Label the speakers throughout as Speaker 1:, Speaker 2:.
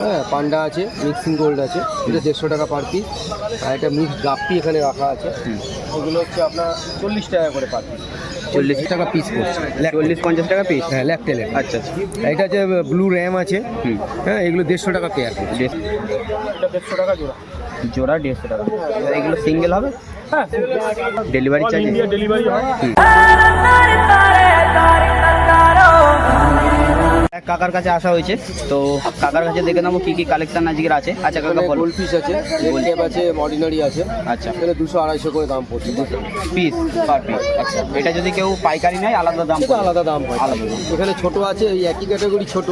Speaker 1: হ্যাঁ পান্ডা আছে mixing gold আছে এটা দেড়শো টাকা পার পিস আর একটা মিক্স গাপ্পি এখানে রাখা আছে। ওগুলো হচ্ছে আপনার চল্লিশ টাকা করে পার পিস চল্লিশ টাকা পিস পড়ছে
Speaker 2: চল্লিশ পঞ্চাশ টাকা পিস
Speaker 1: হ্যাঁ ল্যাকটেলের
Speaker 2: আচ্ছা আচ্ছা।
Speaker 1: এটা হচ্ছে ব্লু র্যাম আছে।
Speaker 2: হুম।
Speaker 1: হ্যাঁ এগুলো দেড়শো টাকা পেয়ার
Speaker 2: দেড়-
Speaker 1: দেড়শো টাকা জোড়া।
Speaker 2: জোড়া দেড়শো টাকা। এগুলো সিঙ্গেল হবে?
Speaker 1: হ্যাঁ
Speaker 2: ডেলিভারি চার্জ
Speaker 1: ডেলিভারি হয়।
Speaker 2: এক কাকার কাছে আসা হয়েছে। তো কাকার কাছে দেখে নেব কি কি কালেকশন আজকের আছে। আচ্ছা কাকা বলো।
Speaker 1: গোল্ড ফিশ আছে গোল্ড ক্যাপ আছে অর্ডিনারি আছে।
Speaker 2: আচ্ছা।
Speaker 1: এটা দুশো আড়াইশো করে দাম পড়ছে।
Speaker 2: পিস পার পিস আচ্ছা এটা যদি কেউ পাইকারি নেয় আলাদা দাম
Speaker 1: আলাদা দাম হয়
Speaker 2: আলাদা
Speaker 1: এখানে ছোট আছে এই একই ক্যাটাগরি ছোট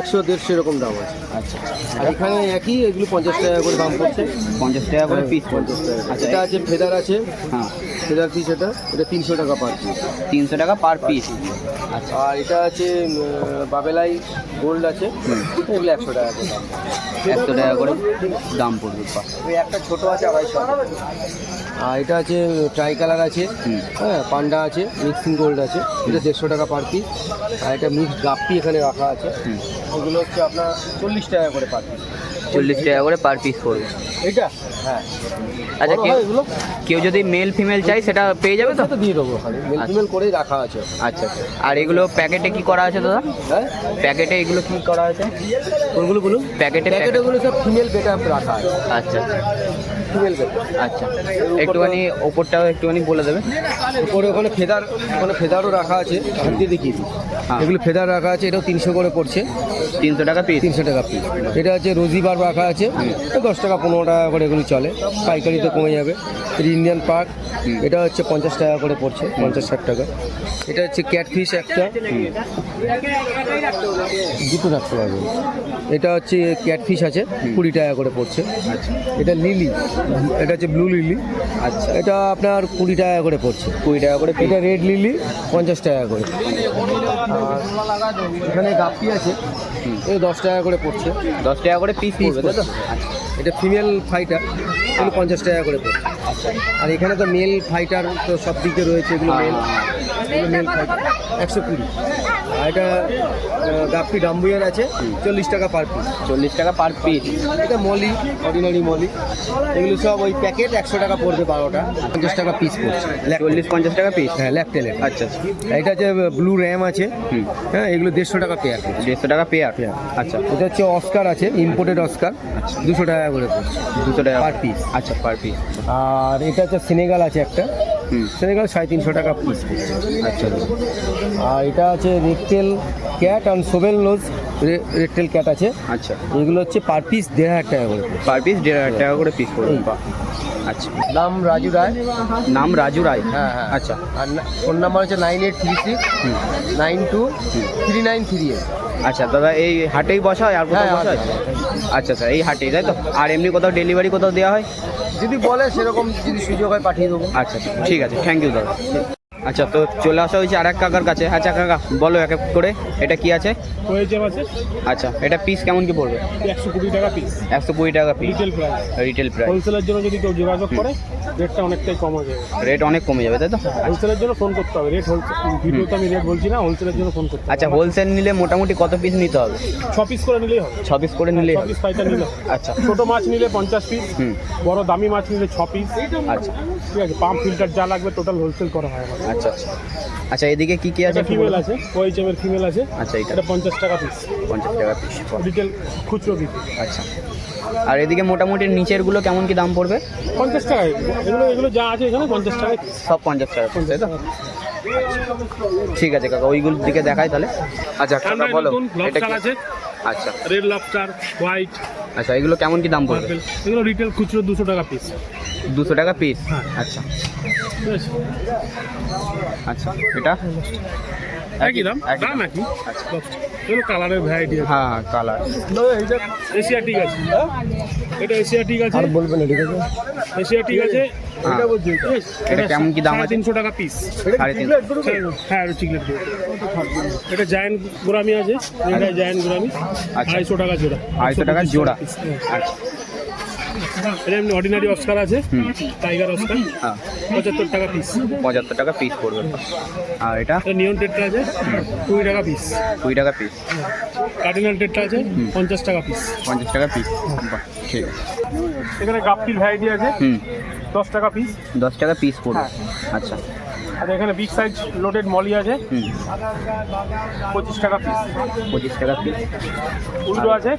Speaker 1: একশো দেড়শো এরকম দাম আছে।
Speaker 2: আচ্ছা।
Speaker 1: আর এখানে একই এগুলো পঞ্চাশ টাকা করে দাম পড়ছে।
Speaker 2: পঞ্চাশ টাকা করে পিস
Speaker 1: পঞ্চাশ টাকা
Speaker 2: আচ্ছা
Speaker 1: এটা আছে ফেদার আছে।
Speaker 2: হ্যাঁ।
Speaker 1: ফেদার পিস এটা? এটা তিনশো টাকা পার পিস
Speaker 2: তিনশো টাকা পার পিস আচ্ছা।
Speaker 1: আর এটা আছে বাবেলাই গোল্ড আছে। এগুলো একশো টাকা করে
Speaker 2: একশো টাকা করে দাম পড়বে
Speaker 1: ওই একটা ছোট আছে আড়াইশো আর এটা আছে ট্রাই কালার আছে হ্যাঁ পান্ডা আছে মিক্সিং গোল্ড আছে। এটা দেড়শো টাকা পার পিস আর এটা মিক্স গাপ্পি এখানে রাখা আছে। ওগুলো হচ্ছে আপনার চল্লিশ টাকা করে পার পিস
Speaker 2: চল্লিশ টাকা করে পার পিস পড়বে।
Speaker 1: এটা হ্যাঁ
Speaker 2: আচ্ছা কেউ কেউ যদি মেল ফিমেল চাই সেটা পেয়ে যাবে তো?
Speaker 1: দিয়ে দেবো মেল করেই রাখা আছে।
Speaker 2: আচ্ছা আচ্ছা। আর এগুলো প্যাকেটে কি করা আছে দাদা?
Speaker 1: হ্যাঁ?
Speaker 2: প্যাকেটে এগুলো কি করা আছে?
Speaker 1: কোনগুলো বলুন?
Speaker 2: প্যাকেটে
Speaker 1: প্যাকেটগুলো সব ফিমেল বেটা রাখা আছে।
Speaker 2: আচ্ছা
Speaker 1: ফিমেল বেটা
Speaker 2: আচ্ছা। একটুখানি ওপরটাও একটুখানি বলে দেবে।
Speaker 1: উপরে ওখানে ফেদার ওখানে ফেদারও রাখা আছে। হাত দিয়ে দেখিয়ে দিই। এগুলো ফেদার রাখা আছে এটাও তিনশো করে পড়ছে।
Speaker 2: তিনশো টাকা পিস
Speaker 1: তিনশো টাকা পিস এটা হচ্ছে রোজি বার রাখা আছে। দশ টাকা পনেরো টাকা করে এগুলো চলে। পাইকারিতে কমে যাবে। ইন্ডিয়ান পার্ক এটা হচ্ছে পঞ্চাশ টাকা করে পড়ছে পঞ্চাশ ষাট টাকা। এটা হচ্ছে ক্যাটফিশ একটা। দুটো রাখতে পারবে। এটা হচ্ছে ক্যাটফিশ আছে কুড়ি টাকা করে পড়ছে। এটা লিলি এটা হচ্ছে ব্লু লিলি আচ্ছা। এটা আপনার কুড়ি টাকা করে পড়ছে।
Speaker 2: কুড়ি টাকা করে
Speaker 1: এটা রেড লিলি পঞ্চাশ টাকা করে। এখানে গাপ্পি আছে। এই দশ টাকা করে পড়ছে।
Speaker 2: দশ টাকা করে পিস পড়বে তাই তো?
Speaker 1: এটা ফিমেল ফাইটার এগুলো পঞ্চাশ টাকা করে পড়ছে। আর এখানে তো মেল ফাইটার তো সব দিকে রয়েছে এগুলো মেল মেল ফাইটার একশো কুড়ি। আর এটা গাপ্পি ডাম্বুয়ার আছে চল্লিশ টাকা পার পিস
Speaker 2: চল্লিশ টাকা পার পিস
Speaker 1: এটা মলি অর্ডিনারি মলি। এগুলো সব ওই প্যাকেট একশো টাকা পড়বে বারোটা। পঞ্চাশ টাকা পিস পড়ছে।
Speaker 2: চল্লিশ পঞ্চাশ টাকা পিস
Speaker 1: হ্যাঁ ল্যাকটেলের
Speaker 2: আচ্ছা আচ্ছা।
Speaker 1: এটা হচ্ছে ব্লু র্যাম আছে। হ্যাঁ এগুলো দেড়শো টাকা পেয়ার
Speaker 2: দেড়শো টাকা পেয়ার
Speaker 1: পেয়ার
Speaker 2: আচ্ছা।
Speaker 1: এটা হচ্ছে অস্কার আছে ইম্পোর্টেড অস্কার দুশো টাকা করে
Speaker 2: দুশো টাকা
Speaker 1: Per piece।
Speaker 2: আচ্ছা পার পিস
Speaker 1: আর এটা হচ্ছে সেনেগাল আছে একটা। সেনেগাল সাড়ে তিনশো টাকা পিস আচ্ছা। আর এটা আছে রেকটেল ক্যাট আর সোবেল নোজ রেকটেল ক্যাট আছে।
Speaker 2: আচ্ছা।
Speaker 1: এগুলো হচ্ছে পার পিস দেড় হাজার টাকা করে
Speaker 2: পার পিস দেড় হাজার টাকা করে পিস পড়বে
Speaker 1: হুম।
Speaker 2: আচ্ছা।
Speaker 1: নাম রাজু রায়।
Speaker 2: নাম রাজু রায়?
Speaker 1: হ্যাঁ হ্যাঁ।
Speaker 2: আচ্ছা।
Speaker 1: আর ফোন নাম্বার হচ্ছে nine eight three six nine two three nine three eight
Speaker 2: আচ্ছা দাদা এই হাটেই বসা হয় আর কোথাও
Speaker 1: হ্যাঁ,
Speaker 2: বসা হয়? আচ্ছা স্যার এই হাটেই তাই তো? আর এমনি কোথাও ডেলিভারি কোথাও দেওয়া হয়?
Speaker 1: যদি বলে সেরকম যদি সুযোগ হয় পাঠিয়ে দেবো।
Speaker 2: আচ্ছা ঠিক আছে। থ্যাংক ইউ দাদা। আচ্ছা তো চলে আসা হয়েছে আর এক কাকার কাছে। আচ্ছা কাকা বলো এক এক করে এটা কি আছে? আচ্ছা এটা পিস কেমন কি পড়বে?
Speaker 3: একশো কুড়ি টাকা পিস
Speaker 2: একশো কুড়ি টাকা piece
Speaker 3: retail price
Speaker 2: retail price
Speaker 3: হোলসেলের জন্য যদি কেউ যোগাযোগ করে রেটটা অনেকটাই কম হয়ে যাবে।
Speaker 2: রেট অনেক কমে যাবে তাই তো?
Speaker 3: হোলসেলের জন্য ফোন করতে হবে। রেট হোলসেল ভিডিওতে আমি রেট বলছি না হোলসেলের জন্য ফোন করতে
Speaker 2: আচ্ছা হোলসেল নিলে মোটামুটি কত পিস নিতে হবে?
Speaker 3: ছ পিস করে নিলেই হবে।
Speaker 2: ছ পিস করে হবে
Speaker 3: পিস পাইটা নিলে
Speaker 2: আচ্ছা।
Speaker 3: ছোট মাছ নিলে পঞ্চাশ পিস বড় দামি মাছ নিলে ছ পিস
Speaker 2: আচ্ছা।
Speaker 3: ঠিক আছে পাম্প ফিল্টার যা লাগবে টোটাল হোলসেল করা হয়
Speaker 2: আচ্ছা আচ্ছা। আচ্ছা এদিকে কি কি আছে
Speaker 3: ফিমেল আছে ওইচএমের ফিমেল আছে।
Speaker 2: আচ্ছা এটা
Speaker 3: পঞ্চাশ টাকা পিস
Speaker 2: পঞ্চাশ টাকা পিস
Speaker 3: রিটেল খুচরো বিক্রি।
Speaker 2: আচ্ছা। আর এদিকে মোটামুটি নিচেরগুলো কেমন কি দাম পড়বে?
Speaker 3: পঞ্চাশ টাকা। এগুলো এগুলো যা আছে এখানে পঞ্চাশ টাকা
Speaker 2: সব পঞ্চাশ টাকা তাই তো? ঠিক আছে কাকা ওইগুলোর দিকে দেখাই তাহলে। আচ্ছা কাকা বলো এটা কি?
Speaker 3: আছে।
Speaker 2: আচ্ছা।
Speaker 3: রেড লবস্টার হোয়াইট
Speaker 2: আচ্ছা এগুলো কেমন কি দাম পড়বে?
Speaker 3: এগুলো রিটেল খুচরো দুশো টাকা পিস
Speaker 2: দুশো টাকা পিস
Speaker 3: হ্যাঁ।
Speaker 2: আচ্ছা। আচ্ছা এটা?
Speaker 3: একই দাম দাম। একই।
Speaker 2: আচ্ছা।
Speaker 3: কালারের ভ্যারাইটি
Speaker 2: হ্যাঁ হ্যাঁ কালার
Speaker 3: এশিয়াটিক আছে। এটা এশিয়াটিক আছে।
Speaker 1: আর বলবেন ঠিক আছে?
Speaker 3: এশিয়াটিক আছে।
Speaker 2: হ্যাঁ।
Speaker 3: এটা বলছি।
Speaker 2: এটা কেমন কি দাম আছে?
Speaker 3: টাকা পিস হ্যাঁ এটা চিকলেট এটা জায়ান্ট গোরামি আছে। এটা জায়ান্ট গোরামি
Speaker 2: আচ্ছা।
Speaker 3: আড়াইশো টাকা জোড়া।
Speaker 2: টাকা জোড়া।
Speaker 3: হ্যাঁ।
Speaker 2: আচ্ছা।
Speaker 3: এটা এমনি অর্ডিনারি অস্কার আছে।
Speaker 2: হুম।
Speaker 3: টাইগার অস্কার
Speaker 2: হ্যাঁ।
Speaker 3: পঁচাত্তর টাকা পিস
Speaker 2: পঁচাত্তর টাকা পিস পড়বে। আর এটা?
Speaker 3: নিয়ন টেটটা আছে কুড়ি টাকা পিস
Speaker 2: কুড়ি টাকা পিস
Speaker 3: কার্ডিনাল টেটটা আছে পঞ্চাশ টাকা পিস
Speaker 2: পঞ্চাশ টাকা পিস ঠিক। আছে
Speaker 3: এখানে গাপটির ভ্যারাইটি আছে দশ টাকা পিস
Speaker 2: দশ টাকা পিস পড়বে। আচ্ছা।
Speaker 3: আর এখানে বিগ সাইজ লোডেড মলি আছে।
Speaker 2: হুম।
Speaker 3: পঁচিশ টাকা পিস
Speaker 2: পঁচিশ টাকা পিস
Speaker 3: উইডো আছে।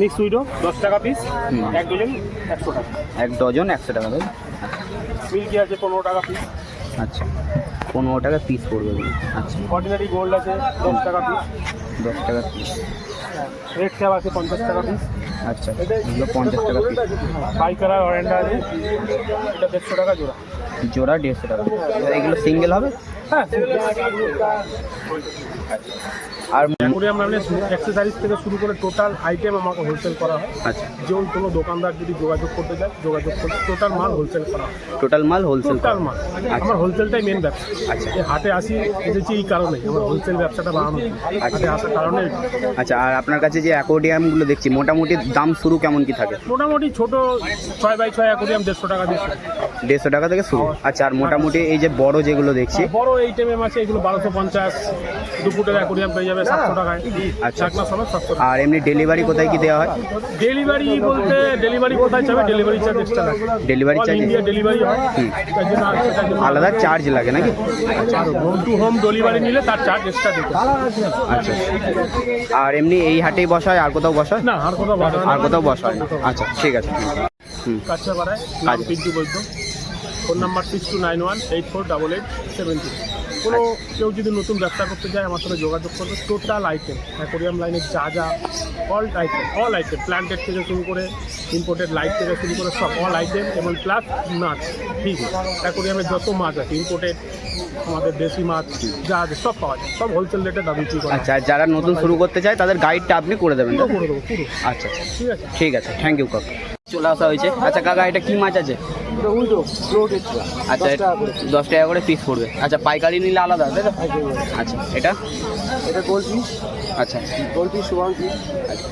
Speaker 3: মিক্স উইডো দশ টাকা পিস। এক ডজন একশো টাকা।
Speaker 2: এক ডজন একশো টাকা তাই?
Speaker 3: মিল্কি আছে পনেরো টাকা পিস
Speaker 2: আচ্ছা। পনেরো টাকা পিস পড়বে। আচ্ছা।
Speaker 3: অর্ডিনারি গোল্ড আছে দশ টাকা পিস
Speaker 2: দশ টাকা পিস
Speaker 3: রেড ক্যাপ আছে পঞ্চাশ টাকা পিস
Speaker 2: আচ্ছা। এগুলো পঞ্চাশ টাকা পিস
Speaker 3: পাইকারা অরেন্ডা আছে। এটা দেড়শো টাকা জোড়া।
Speaker 2: জোড়া দেড়শো টাকা এগুলো সিঙ্গেল হবে?
Speaker 3: হ্যাঁ
Speaker 2: আর
Speaker 3: অ্যাকোরিয়াম রান্নার অ্যাক্সেসারিজ থেকে শুরু করে টোটাল আইটেম আমাকে হোলসেল করা হয়।
Speaker 2: আচ্ছা।
Speaker 3: যেমন কোনো দোকানদার যদি যোগাযোগ করতে চায় যোগাযোগ করতে টোটাল মাল হোলসেল করা হয়।
Speaker 2: টোটাল মাল হোলসেল
Speaker 3: টোটাল মাল। আমার হোলসেলটাই মেন ব্যবসা।
Speaker 2: আচ্ছা।
Speaker 3: হাটে আসি এসেছি এই কারণে আমার হোলসেল ব্যবসাটা বাড়ানো হাটে আসার কারণে।
Speaker 2: আচ্ছা আর আপনার কাছে যে অ্যাকোডিয়ামগুলো দেখছি মোটামুটি দাম শুরু কেমন কি থাকে?
Speaker 3: মোটামুটি ছোট ছয় বাই ছয় অ্যাকোরিয়াম দেড়শো টাকা দিয়ে
Speaker 2: দেড়শো টাকা থেকে শুরু। আচ্ছা আর মোটামুটি এই যে বড় যেগুলো দেখছি?
Speaker 3: আর বড় এই টাইমে আছে এগুলো বারোশো পঞ্চাশ দু ফুটের অ্যাকোরিয়াম পেয়ে যাবে সাতশো টাকায়।
Speaker 2: আচ্ছা।
Speaker 3: চাকনা সমেত সাতশো
Speaker 2: আর এমনি ডেলিভারি কোথায় কি দেওয়া হয়?
Speaker 3: ডেলিভারি বলতে ডেলিভারি কোথায় যাবে ডেলিভারি চার্জ এক্সট্রা লাগে।
Speaker 2: ডেলিভারি চার্জ
Speaker 3: ইন্ডিয়া ডেলিভারি হয়।
Speaker 2: আলাদা চার্জ লাগে নাকি?
Speaker 3: হোম টু হোম ডেলিভারি নিলে তার চার্জ এক্সট্রা দিতে
Speaker 2: আচ্ছা আর এমনি এই হাটেই বসা হয় আর কোথাও বসা হয়?
Speaker 3: না আর কোথাও বাধা
Speaker 2: আর কোথাও বসা হয় না। আচ্ছা ঠিক আছে। হুম।
Speaker 3: কাছে নাম Pintu Baidya. Phone number six two nine one eight four double eight seven two কোনো কেউ যদি নতুন ব্যবসা করতে চায় আমার সাথে যোগাযোগ করবে। টোটাল আইটেম অ্যাকোরিয়াম লাইনের যা যা all item all item planted থেকে শুরু করে ইম্পোর্টেড লাইট থেকে শুরু করে সব অল আইটেম এবং প্লাস মাছ ঠিক অ্যাকোরিয়ামের যত মাছ আছে ইম্পোর্টেড আমাদের দেশি মাছ যা আছে সব পাওয়া যায় সব হোলসেল রেটে দাম বিক্রি করা
Speaker 2: আচ্ছা যারা নতুন শুরু করতে চায় তাদের গাইডটা আপনি করে দেবেন?
Speaker 3: করে দেবো পুরো।
Speaker 2: আচ্ছা আচ্ছা।
Speaker 3: ঠিক আছে।
Speaker 2: ঠিক আছে থ্যাংক ইউ কাকা। চলে আসা হয়েছে। আচ্ছা কাকা এটা কি মাছ আছে? আচ্ছা দশ টাকা করে পিস পড়বে। আচ্ছা পাইকারি নিলে আলাদা তাই তো? আচ্ছা এটা?
Speaker 1: এটা গোল পিস
Speaker 2: আচ্ছা।
Speaker 1: গোল পিস ওয়ান পিস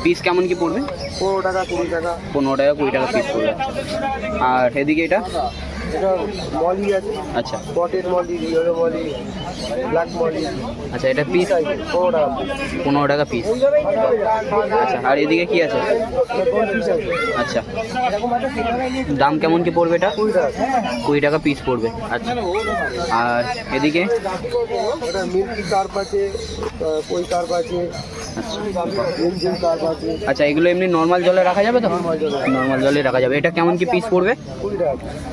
Speaker 2: পিস কেমন কি পড়বে?
Speaker 1: পনেরো টাকা কুড়ি টাকা।
Speaker 2: পনেরো টাকা কুড়ি টাকা পিস পড়বে। আর এদিকে এটা?
Speaker 1: এটা মলি আছে।
Speaker 2: আচ্ছা।
Speaker 1: Spotted molly yellow molly black molly.
Speaker 2: আচ্ছা এটা পিস
Speaker 1: পনেরো টাকা।
Speaker 2: পনেরো টাকা পিস আচ্ছা আর এদিকে কি আছে? আচ্ছা। দাম কেমন কি পড়বে এটা?
Speaker 1: কুড়ি টাকা।
Speaker 2: পিস পড়বে। আচ্ছা। আর এদিকে?
Speaker 1: এটা মিল্কি কার্প আছে কই কার্প আছে
Speaker 2: আচ্ছা এগুলো এমনি নর্মাল জলে রাখা যাবে তো? নর্মাল জলে রাখা যাবে। এটা কেমন কি পিস পড়বে?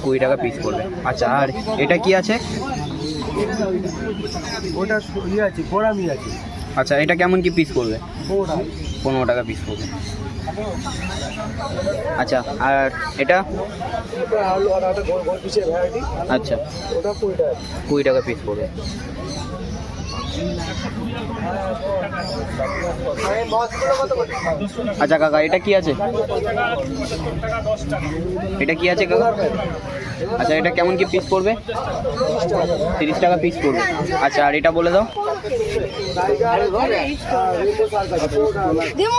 Speaker 1: কুড়ি টাকা
Speaker 2: পিস পড়বে। আচ্ছা আর এটা কি আছে?
Speaker 1: ওটা ইয়ে আছে গোড়ামি আছে।
Speaker 2: আচ্ছা এটা কেমন কি পিস পড়বে?
Speaker 1: পনেরো টাকা
Speaker 2: পিস পড়বে। আচ্ছা আর এটা? আচ্ছা।
Speaker 1: কুড়ি টাকা।
Speaker 2: পিস পড়বে। আচ্ছা কাকা, এটা কি আছে? এটা কি আছে, কাকা? আচ্ছা এটা কেমন কি পিস পড়বে? তিরিশ টাকা পিস পড়বে। আচ্ছা আর এটা বলে দাও।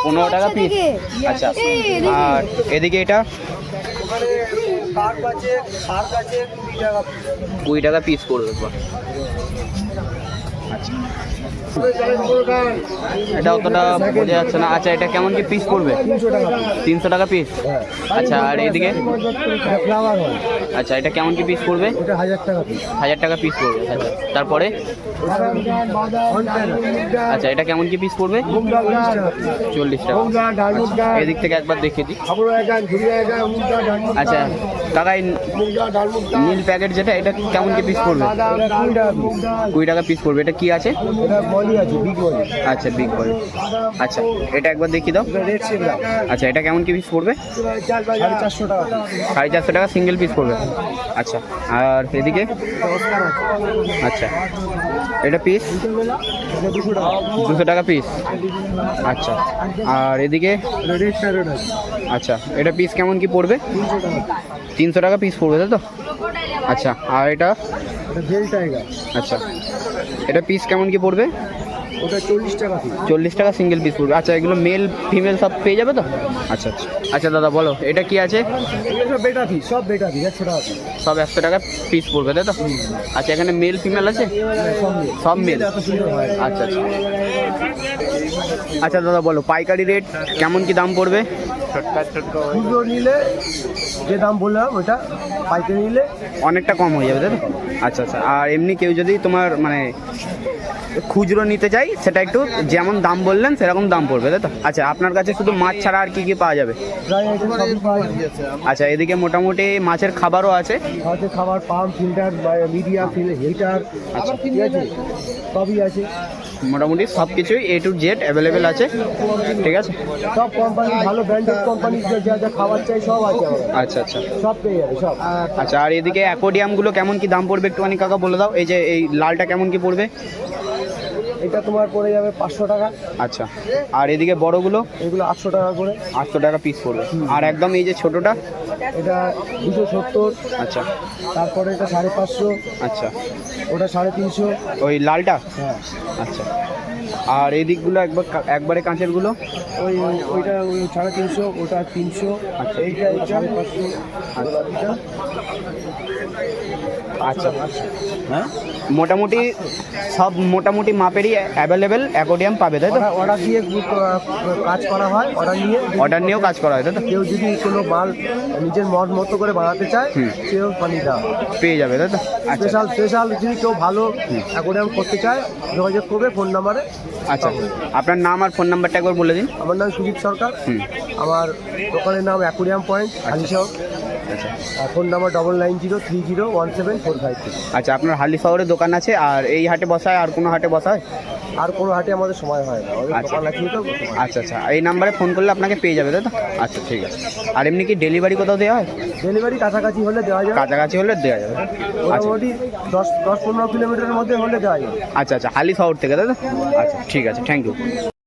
Speaker 2: পনেরো টাকা পিস আচ্ছা আর এদিকে এটা?
Speaker 1: কুড়ি টাকা
Speaker 2: পিস পড়বে এটা অতটা বোঝা যাচ্ছে না। আচ্ছা এটা কেমন কি পিস পড়বে?
Speaker 1: তিনশো টাকা
Speaker 2: পিস আচ্ছা আর এদিকে? আচ্ছা এটা কেমন কি পিস পড়বে?
Speaker 1: হাজার টাকা পিস
Speaker 2: পড়বে। আচ্ছা তারপরে? আচ্ছা এটা কেমন কি পিস পড়বে? চল্লিশ টাকা। আচ্ছা, এদিক থেকে একবার দেখিয়ে দিই। আচ্ছা এই নীল প্যাকেট যেটা, এটা কেমন কি পিস পড়বে কুড়ি টাকা পিস পড়বে। এটা কি আছে? আচ্ছা বিগ বল আচ্ছা এটা একবার দেখিয়ে দাও। আচ্ছা এটা কেমন কি পিস পড়বে? সাড়ে চারশো টাকা সিঙ্গেল পিস পড়বে। আচ্ছা আর এদিকে? আচ্ছা এটা পিস
Speaker 1: দুশো টাকা
Speaker 2: পিস আচ্ছা আর এদিকে? আচ্ছা এটা পিস কেমন কি পড়বে?
Speaker 1: তিনশো টাকা
Speaker 2: পিস পড়বে তাই তো? আচ্ছা আর এটা? আচ্ছা এটা পিস কেমন কি পড়বে?
Speaker 4: ওটা চল্লিশ টাকা
Speaker 2: চল্লিশ টাকা সিঙ্গেল পিস পড়বে। আচ্ছা এগুলো মেল ফিমেল সব পেয়ে যাবে তো? আচ্ছা আচ্ছা। আচ্ছা দাদা বলো এটা কি আছে?
Speaker 4: সব বেটা পিস সব বেটা পিস একশো টাকা পিস
Speaker 2: সব একশো টাকা পিস পড়বে তাই তো? আচ্ছা এখানে মেল ফিমেল আছে?
Speaker 4: সব মেল হয়।
Speaker 2: আচ্ছা আচ্ছা। আচ্ছা দাদা বলো পাইকারি রেট কেমন কি দাম পড়বে?
Speaker 4: খুচরো নিলে যে দাম বললাম ওটা পাইকারি নিলে
Speaker 2: অনেকটা কম হয়ে যাবে তাই আচ্ছা আচ্ছা। আর এমনি কেউ যদি তোমার মানে খুচরো নিতে চাই সেটা একটু যেমন দাম বললেন সেরকম দাম পড়বে তাই তো? আচ্ছা আপনার কাছে শুধু মাছ ছাড়া আর কি কি পাওয়া যাবে? আচ্ছা এদিকে মোটামুটি মাছের খাবারও আছে।
Speaker 4: হয়তো খাবার পাম্প ফিল্টার মিডিয়া হিটার আচ্ছা। সবই আছে।
Speaker 2: মোটামুটি সব কিছুই এ টু জেড অ্যাভেলেবেল আছে। ঠিক আছে?
Speaker 4: সব কোম্পানি ভালো ব্র্যান্ডেড কোম্পানি যা যা খাবার চাই সব আছে
Speaker 2: আচ্ছা আচ্ছা।
Speaker 4: সব পেয়ে যাবে সব।
Speaker 2: আচ্ছা আর এদিকে অ্যাকোডিয়ামগুলো কেমন কি দাম পড়বে একটুখানি কাকা বলে দাও? এই যে এই লালটা কেমন কি পড়বে?
Speaker 4: এটা তোমার পড়ে যাবে পাঁচশো টাকা।
Speaker 2: আচ্ছা আর এদিকে বড়গুলো?
Speaker 4: এগুলো আটশো টাকা করে।
Speaker 2: আটশো টাকা পিস পড়বে। আর একদম এই যে ছোটোটা?
Speaker 4: এটা দুশো সত্তর।
Speaker 2: আচ্ছা।
Speaker 4: তারপরে এটা সাড়ে পাঁচশো।
Speaker 2: আচ্ছা।
Speaker 4: ওটা সাড়ে তিনশো।
Speaker 2: ওই লালটা?
Speaker 4: হ্যাঁ।
Speaker 2: আচ্ছা। আর এই দিকগুলো একবার একবারে কাঁচেরগুলো?
Speaker 4: ওই ওইটা ওই সাড়ে তিনশো ওটা তিনশো।
Speaker 2: আচ্ছা।
Speaker 4: এইটা এইটা সাড়ে পাঁচশো।
Speaker 2: আচ্ছা। আচ্ছা হ্যাঁ? মোটামুটি সব মোটামুটি মাপেরই অ্যাভেলেবেল অ্যাকোডিয়াম পাবে তাই তো?
Speaker 4: অর্ডার দিয়ে কাজ করা হয় অর্ডার নিয়ে।
Speaker 2: অর্ডার নিয়েও কাজ করা হয় তাই তো?
Speaker 4: কেউ যদি কোনো মাল নিজের মত মতো করে বানাতে চায়। সেও দেওয়া
Speaker 2: পেয়ে যাবে তাই তো? আচ্ছা।
Speaker 4: স্পেশাল স্পেশাল যদি কেউ ভালো অ্যাকোরিয়াম করতে চায় যোগাযোগ করবে ফোন নাম্বারে
Speaker 2: আচ্ছা। আপনার নাম আর ফোন নাম্বারটা একবার বলে দিন।
Speaker 4: আমার নাম সুজিত সরকার। আমার দোকানের নাম অ্যাকোরিয়াম পয়েন্ট হালিশহর
Speaker 2: আচ্ছা।
Speaker 4: আর phone number double nine zero three zero one seven four five
Speaker 2: আচ্ছা আপনার হালি শহরে দোকান আছে আর এই হাটে বসায় আর কোনো হাটে বসায়?
Speaker 4: আর কোনো হাটে আমাদের সময় হয় না।
Speaker 2: আচ্ছা। আচ্ছা আচ্ছা। এই নাম্বারে ফোন করলে আপনাকে পেয়ে যাবে তাই তো? আচ্ছা ঠিক আছে। আর এমনি কি ডেলিভারি কোথাও দেওয়া হয়?
Speaker 4: ডেলিভারি কাছাকাছি হলে দেওয়া যাবে।
Speaker 2: কাছাকাছি হলে দেওয়া যাবে। আচ্ছা।
Speaker 4: মোটামুটি দশ দশ পনেরো কিলোমিটারের মধ্যে হলে দেওয়া যাবে।
Speaker 2: আচ্ছা আচ্ছা। হালি শহর থেকে তো? আচ্ছা ঠিক আছে। Thank you